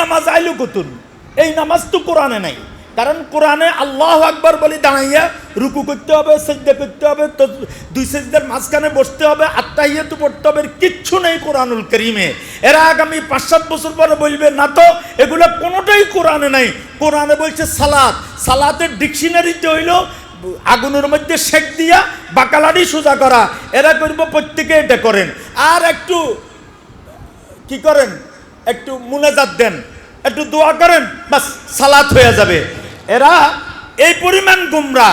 নামাজ আইলো কুতুন? এই নামাজ তো কোরআনে নাই। কারণ কোরআনে আল্লাহ আকবর বলে দাঁড়াইয়া রুকু করতে হবে, সেজদা করতে হবে, তো দুই সেজদার মাঝখানে বসতে হবে, আত্মাহিয়াতু পড়তে হবে কিচ্ছু নেই কোরআনুল করিমে। এরা আগামী পাঁচ সাত বছর পরে বলবে, না তো, এগুলো কোনোটাই কোরআনে নাই। কোরআনে বলছে সালাদ সালাতের ডিকশনারিতে হইল, আগুনের মধ্যে শেক দিয়া বাকালারি সোজা করা। এরা করব প্রত্যেকে এটা করেন। আর একটু কি করেন? একটু মুনাজাত দেন, একটু দোয়া করেন, বাস সালাত হয়ে যাবে। এরা এই পরিমাণ গুমরা,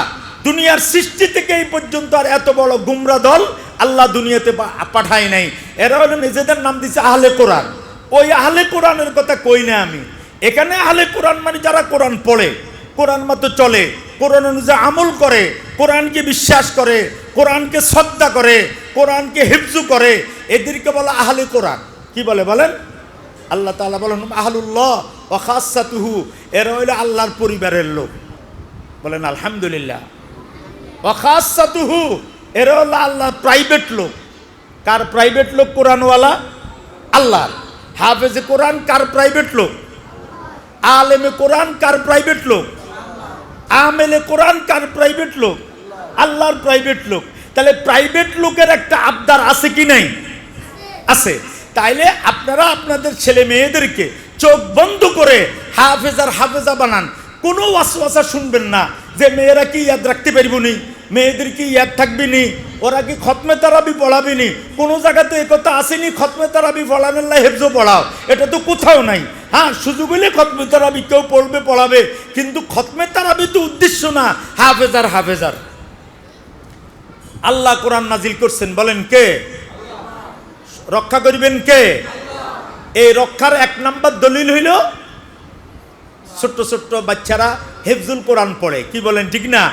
দুনিয়ার সৃষ্টি থেকে এই পর্যন্ত আর এত বড় গুমরা দল আল্লাহ দুনিয়াতে পাঠায় নাই। এরা হলো নিজেদের নাম দিছে আহলে কোরআন। ওই আহলে কোরআনের কথা কই না আমি। এখানে আহলে কোরআন মানে যারা কোরআন পড়ে, কোরআন মতো চলে, কোরআন অনুযায়ী আমল করে, কোরআনকে বিশ্বাস করে, কোরআনকে শ্রদ্ধা করে, কোরআনকে হেফজু করে, এদেরকে বলা আহলে কোরআন। কি বলে বলেন? আল্লাহ তাআলা বলেন আহলুল্লাহ ও খাসাতুহু। এরা হইল আল্লাহর পরিবারের লোক। বলেন, আলহামদুলিল্লাহ। ও খাসাতুহু। এরা হলো আল্লাহর প্রাইভেট লোক। কার প্রাইভেট লোক? কোরআনওয়ালা? আল্লাহর। হাফেজে কোরআন কার প্রাইভেট লোক? আলেমে কোরআন কার প্রাইভেট লোক? আমেলে কোরআন কার প্রাইভেট লোক? আল্লাহর প্রাইভেট লোক। তাহলে প্রাইভেট লোকের একটা আবদার আছে কি নাই? আছে। তাইলে আপনারা আপনাদের ছেলে মেয়েদেরকে চোখ বন্ধ করে হাফেজার হাফেজা বানান। কোনো ওয়াসওয়াসা শুনবেন না যে মেয়েরা কি ইয়াদ রাখতে পারব নি? মেয়েদের কি ইয়াদ থাকবি নি? ওরা কি খতমে তারাবি পড়াবি নি? কোনো জায়গাতে এ কথা আসেনি, খতমে তারাবি পড়ানোর হেফজো পড়াও। এটা তো কোথাও নাই। হ্যাঁ সুযোগ হলে খতমে তারাবি কেউ পড়বে, পড়াবে, কিন্তু খতমে তারাবি তো উদ্দেশ্য না হাফেজার হাফেজার। আল্লাহ কোরআন নাজিল করছেন, বলেন কে? রক্ষা করিবেন কে? এই রক্ষার এক নাম্বার দলিল হইল, ছোট্ট ছোট্ট বাচ্চারা হেফজুল কোরআন পড়ে। কি বলেন, ঠিক না?